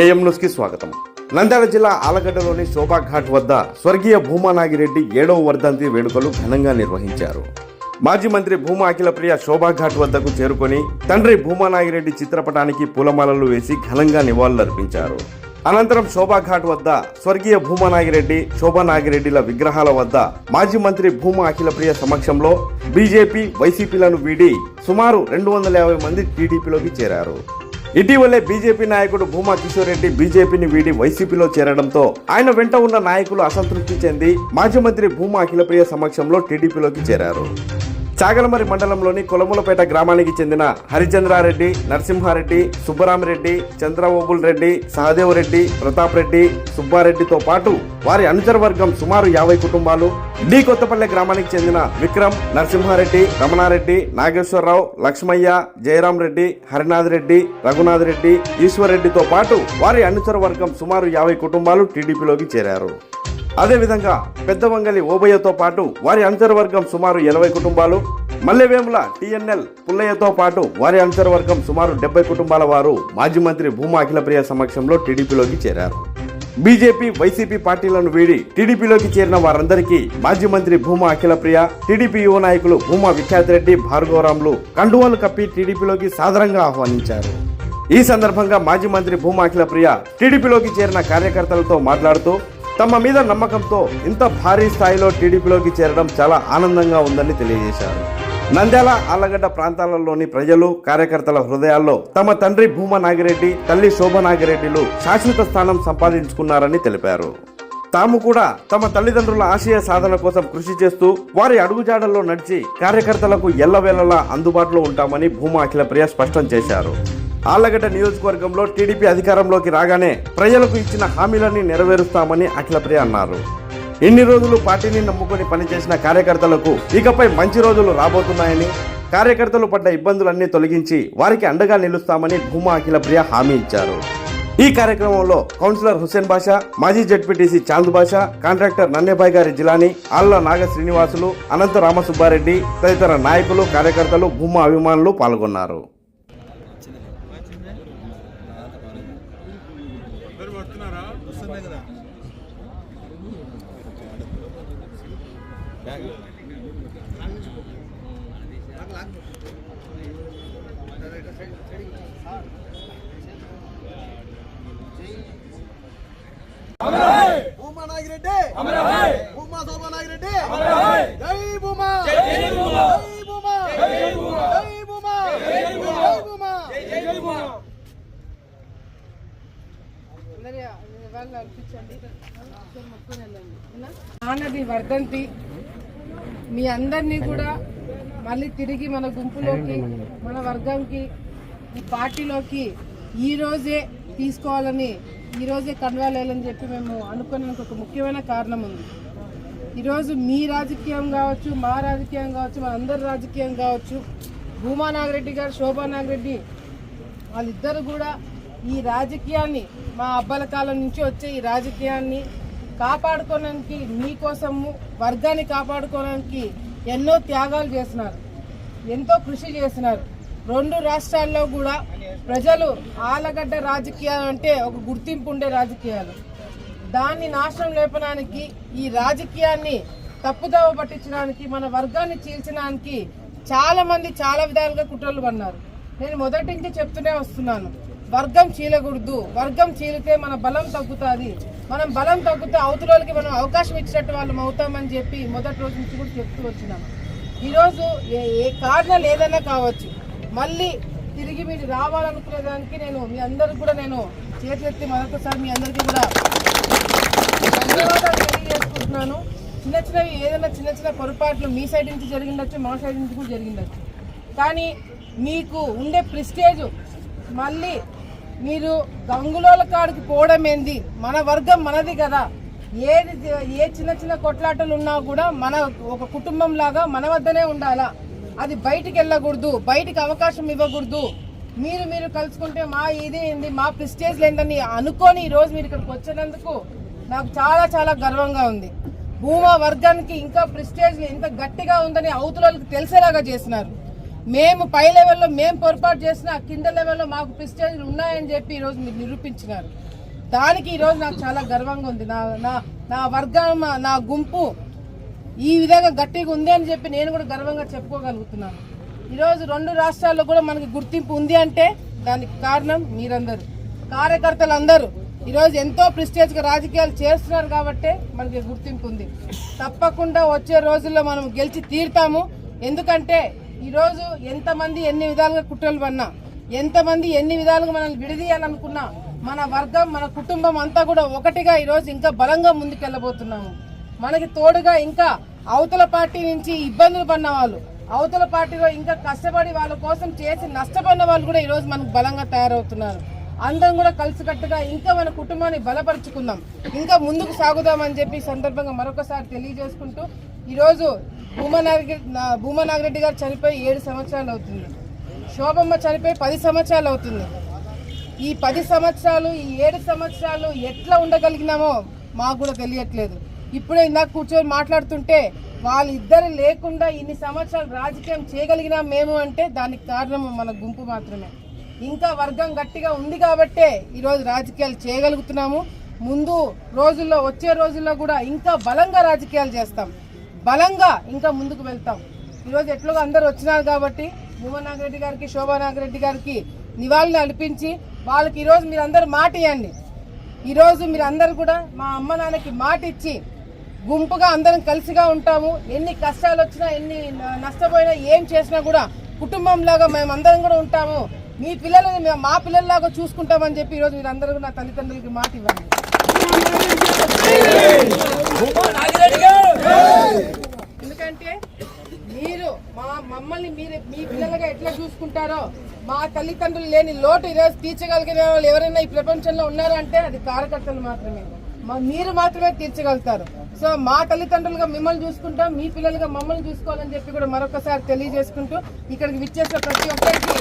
AM న్యూస్కి స్వాగతం. నంద్యాల జిల్లా ఆలగడ్డలోని శోభాఘాట్ వద్ద స్వర్గీయ భూమా నాగిరెడ్డి ఏడవ వర్ధంతి వేడుకలు ఘనంగా నిర్వహించారు. మాజీ మంత్రి భూమా అఖిలప్రియ శోభాఘాట్ వద్దకు చేరుకొని తండ్రి భూమా నాగిరెడ్డి చిత్రపటానికి పూలమాలలు వేసి ఘనంగా నివాళులర్పించారు. అనంతరం శోభాఘాట్ వద్ద స్వర్గీయ భూమా నాగిరెడ్డి శోభా నాగిరెడ్డిల విగ్రహాల వద్ద మాజీ మంత్రి భూమా అఖిలప్రియ సమక్షంలో బీజేపీ వైసీపీలను వీడి సుమారు రెండు వందల యాభై మంది టీడీపీలోకి చేరారు. ఇటీవలే బీజేపీ నాయకుడు భూమా కిషోర్ రెడ్డి బీజేపీని వీడి వైసీపీలో చేరడంతో ఆయన వెంట ఉన్న నాయకులు అసంతృప్తి చెంది మాజీ మంత్రి భూమా అఖిలప్రియ సమక్షంలో టీడీపీలోకి చేరారు. చాగలమరి మండలంలోని కొలములపేట గ్రామానికి చెందిన హరిచంద్రారెడ్డి నరసింహారెడ్డి సుబ్బరామిరెడ్డి చంద్రబాబుల్ రెడ్డి సహదేవరెడ్డి ప్రతాప్ రెడ్డి సుబ్బారెడ్డితో పాటు వారి అనుచరవర్గం సుమారు యాభై కుటుంబాలు. డి కొత్తపల్లె గ్రామానికి చెందిన విక్రమ్ నరసింహారెడ్డి రమణారెడ్డి నాగేశ్వరరావు లక్ష్మయ్య జయరాం రెడ్డి హరినాథ్ రెడ్డి రఘునాథ్ రెడ్డి ఈశ్వర్ రెడ్డితో పాటు వారి అనుచరవర్గం సుమారు యాభై కుటుంబాలు టీడీపీలోకి చేరారు. అదేవిధంగా పెద్దవంగలి ఓబయ్యతో పాటు వారి అనుచర సుమారు ఎనభై కుటుంబాలు మల్లెవేముల టిఎన్ఎల్ పుల్లయ్యతో పాటు వారి అనుచర సుమారు డెబ్బై కుటుంబాల వారు మాజీ మంత్రి భూమా అఖిలప్రియ సమక్షంలో టీడీపీలోకి చేరారు. బీజేపీ వైసీపీ పార్టీలను వీడి టీడీపీలోకి చేరిన వారందరికీ మాజీ మంత్రి భూమా అఖిలప్రియ టీడీపీ యువ నాయకులు భూమా విఖ్యాతిరెడ్డి భార్గవరాములు కండువాలు కప్పి టీడీపీలోకి సాదరంగా ఆహ్వానించారు. ఈ సందర్భంగా మాజీ మంత్రి భూమా అఖిలప్రియ టీడీపీలోకి చేరిన కార్యకర్తలతో మాట్లాడుతూ తమ మీద నమ్మకంతో ఇంత భారీ స్థాయిలో టీడీపీలోకి చేరడం చాలా ఆనందంగా ఉందని తెలియజేశారు. నంద్యాల ఆలగడ్డ ప్రాంతాలలోని ప్రజలు కార్యకర్తల హృదయాల్లో తమ తండ్రి భూమా నాగిరెడ్డి తల్లి శోభ నాగిరెడ్డిలు శాశ్వత స్థానం సంపాదించుకున్నారని తెలిపారు. తాము కూడా తమ తల్లిదండ్రుల ఆశయ సాధన కోసం కృషి చేస్తూ వారి అడుగుజాడల్లో నడిచి కార్యకర్తలకు ఎల్లవేళలా అందుబాటులో ఉంటామని భూమా అఖిలప్రియ స్పష్టం చేశారు. ఆళ్ళగడ్డ నియోజకవర్గంలో టీడీపీ అధికారంలోకి రాగానే ప్రజలకు ఇచ్చిన హామీలన్నీ నెరవేరుస్తామని అఖిలప్రియ అన్నారు. ఇన్ని రోజులు పార్టీని నమ్ముకొని పనిచేసిన కార్యకర్తలకు ఇకపై మంచి రోజులు రాబోతున్నాయని కార్యకర్తలు పడ్డ ఇబ్బందులన్నీ తొలగించి వారికి అండగా నిలుస్తామని భూమా అఖిలప్రియ హామీ ఇచ్చారు. ఈ కార్యక్రమంలో కౌన్సిలర్ హుసేన్ బాషా మాజీ జడ్పీటీసీ చాంద్ బాషా కాంట్రాక్టర్ నన్నేబాయ్ గారి జిలాని ఆళ్ళ నాగ శ్రీనివాసులు అనంత రామసుబ్బారెడ్డి తదితర నాయకులు కార్యకర్తలు భూమా అభిమానులు పాల్గొన్నారు. భూమా నాగిరెడ్డి భూమా. శోభా నాగిరెడ్డి జై భూమా. జై భూమా. జై భూమా. జై భూమా. జై భూమా అందరి వాళ్ళు అనిపించండి. నాన్నది వర్ధంతి. మీ అందరినీ కూడా మళ్ళీ తిరిగి మన గుంపులోకి మన వర్గంకి ఈ పార్టీలోకి ఈ రోజే తీసుకోవాలని ఈ రోజే కన్వాలేయాలని చెప్పి మేము అనుకునేందుకు ఒక ముఖ్యమైన కారణం ఉంది. ఈరోజు మీ రాజకీయం కావచ్చు మా రాజకీయం కావచ్చు మనందరి రాజకీయం కావచ్చు భూమా నాగరెడ్డి గారు శోభా నాగరెడ్డి వాళ్ళిద్దరు కూడా ఈ రాజకీయాన్ని మా అబ్బాల కాలం నుంచి వచ్చే ఈ రాజకీయాన్ని కాపాడుకోవడానికి మీకోసము వర్గాన్ని కాపాడుకోవడానికి ఎన్నో త్యాగాలు చేసినారు. ఎంతో కృషి చేసినారు. రెండు రాష్ట్రాల్లో కూడా ప్రజలు ఆలగడ్డ రాజకీయాలు అంటే ఒక గుర్తింపు ఉండే రాజకీయాలు. దాన్ని నాశనం లేపడానికి ఈ రాజకీయాన్ని తప్పుదోవ పట్టించడానికి మన వర్గాన్ని చీల్చడానికి చాలా మంది చాలా విధాలుగా కుట్రలు పన్నారు నేను మొదటి నుంచి చెప్తూనే వస్తున్నాను. వర్గం చీలకూడదు. వర్గం చీలితే మన బలం తగ్గుతుంది. మనం బలం తగ్గితే అవతలకి మనం అవకాశం ఇచ్చినట్టు వాళ్ళం అవుతామని చెప్పి మొదటి రోజు నుంచి కూడా చెప్తూ వచ్చినాము ఈరోజు ఏ ఏ కారణాలు ఏదైనా కావచ్చు. మళ్ళీ తిరిగి మీరు రావాలనుకునే దానికి నేను మీ అందరికి కూడా నేను చేతులెత్తి మరొకసారి మీ అందరికీ కూడా ధన్యవాదాలు తెలియజేసుకుంటున్నాను. చిన్న చిన్నవి ఏదైనా చిన్న చిన్న పొరపాట్లు మీ సైడ్ నుంచి జరిగిండొచ్చు మా సైడ్ నుంచి కూడా జరిగిండొచ్చు. కానీ మీకు ఉండే ప్రిస్టేజ్ మళ్ళీ మీరు గంగులోల కాడికి పోవడం ఏంది? మన వర్గం మనది కదా. ఏది ఏ చిన్న చిన్న కొట్లాటలు ఉన్నా కూడా మన ఒక కుటుంబం లాగా మన వద్దనే ఉండాలా? అది బయటికి వెళ్ళకూడదు బయటికి అవకాశం ఇవ్వకూడదు. మీరు మీరు కలుసుకుంటే మా ఇది ఏంది? మా ప్రిస్టేజ్ లేదని అనుకొని ఈరోజు మీరు ఇక్కడికి వచ్చినందుకు నాకు చాలా చాలా గర్వంగా ఉంది. భూమా వర్గానికి ఇంకా ప్రిస్టేజ్ ఎంత గట్టిగా ఉందని అవతలకి తెలిసేలాగా చేసినారు. మేము పై లెవెల్లో మేము పొరపాటు చేసిన కింద లెవెల్లో మాకు ప్రిస్టేజ్లు ఉన్నాయని చెప్పి ఈరోజు మీరు నిరూపించినారు. దానికి ఈరోజు నాకు చాలా గర్వంగా ఉంది. నా నా నా వర్గం నా గుంపు ఈ విధంగా గట్టిగా ఉంది అని చెప్పి నేను కూడా గర్వంగా చెప్పుకోగలుగుతున్నాను. ఈరోజు రెండు రాష్ట్రాల్లో కూడా మనకి గుర్తింపు ఉంది అంటే దానికి కారణం మీరందరూ. కార్యకర్తలు అందరూ ఈరోజు ఎంతో ప్రిస్టేజ్గా రాజకీయాలు చేస్తున్నారు కాబట్టే మనకి గుర్తింపు ఉంది. తప్పకుండా వచ్చే రోజుల్లో మనం గెలిచి తీరుతాము. ఎందుకంటే ఈరోజు ఎంతమంది ఎన్ని విధాలుగా కుట్రలు పన్నా ఎంతమంది ఎన్ని విధాలుగా మనల్ని విడదీయాలనుకున్నా మన వర్గం మన కుటుంబం అంతా కూడా ఒకటిగా ఈరోజు ఇంకా బలంగా ముందుకెళ్ళబోతున్నాము. మనకి తోడుగా ఇంకా అవతల పార్టీ నుంచి ఇబ్బందులు పడిన వాళ్ళు అవతల పార్టీలో ఇంకా కష్టపడి వాళ్ళ కోసం చేసి నష్టపడిన వాళ్ళు కూడా ఈరోజు మనకు బలంగా తయారవుతున్నారు. అందరం కూడా కలిసికట్టుగా ఇంకా మన కుటుంబాన్ని బలపరుచుకుందాం. ఇంకా ముందుకు సాగుదామని చెప్పి సందర్భంగా మరొకసారి తెలియజేసుకుంటూ ఈరోజు భూమనాగిరెడ్డి భూమనాగిరెడ్డి గారు చనిపోయి ఏడు సంవత్సరాలు అవుతుంది. శోభమ్మ చనిపోయి పది సంవత్సరాలు అవుతుంది. ఈ పది సంవత్సరాలు ఈ ఏడు సంవత్సరాలు ఎట్లా ఉండగలిగినామో మాకు కూడా తెలియట్లేదు. ఇప్పుడే ఇందాక కూర్చొని మాట్లాడుతుంటే వాళ్ళిద్దరు లేకుండా ఇన్ని సంవత్సరాలు రాజకీయం చేయగలిగినాం మేము అంటే దానికి కారణం మన గుంపు మాత్రమే. ఇంకా వర్గం గట్టిగా ఉంది కాబట్టే ఈరోజు రాజకీయాలు చేయగలుగుతున్నాము. ముందు రోజుల్లో వచ్చే రోజుల్లో కూడా ఇంకా బలంగా రాజకీయాలు చేస్తాం. బలంగా ఇంకా ముందుకు వెళ్తాం. ఈరోజు ఎట్లుగా అందరు వచ్చినారు కాబట్టి భూమన్ నాగిరెడ్డి గారికి శోభా నాగిరెడ్డి గారికి నివాళులు అర్పించి వాళ్ళకి ఈరోజు మీరు అందరు మాట ఇవ్వండి. ఈరోజు మీరు అందరు కూడా మా అమ్మ నాన్నకి మాట ఇచ్చి గుంపుగా అందరం కలిసిగా ఉంటాము. ఎన్ని కష్టాలు వచ్చినా ఎన్ని నష్టపోయినా ఏం చేసినా కూడా కుటుంబంలాగా మేము అందరం కూడా ఉంటాము. మీ పిల్లలని మేము మా పిల్లల్లాగా చూసుకుంటామని చెప్పి ఈరోజు మీరు అందరూ నా తల్లిదండ్రులకి మాట ఇవ్వండి. చూసుకుంటారో? మా తల్లిదండ్రులు లేని లోటు ఈరోజు తీర్చగలిగిన వాళ్ళు ఎవరైనా ఈ ప్రపంచంలో ఉన్నారంటే అది కార్యకర్తలు మాత్రమే. మీరు మాత్రమే తీర్చగలుగుతారు. సో మా తల్లిదండ్రులుగా మిమ్మల్ని చూసుకుంటాం మీ పిల్లలుగా మమ్మల్ని చూసుకోవాలని చెప్పి కూడా మరొకసారి తెలియజేసుకుంటూ ఇక్కడికి విచ్చేసిన ప్రతి ఒక్కరికి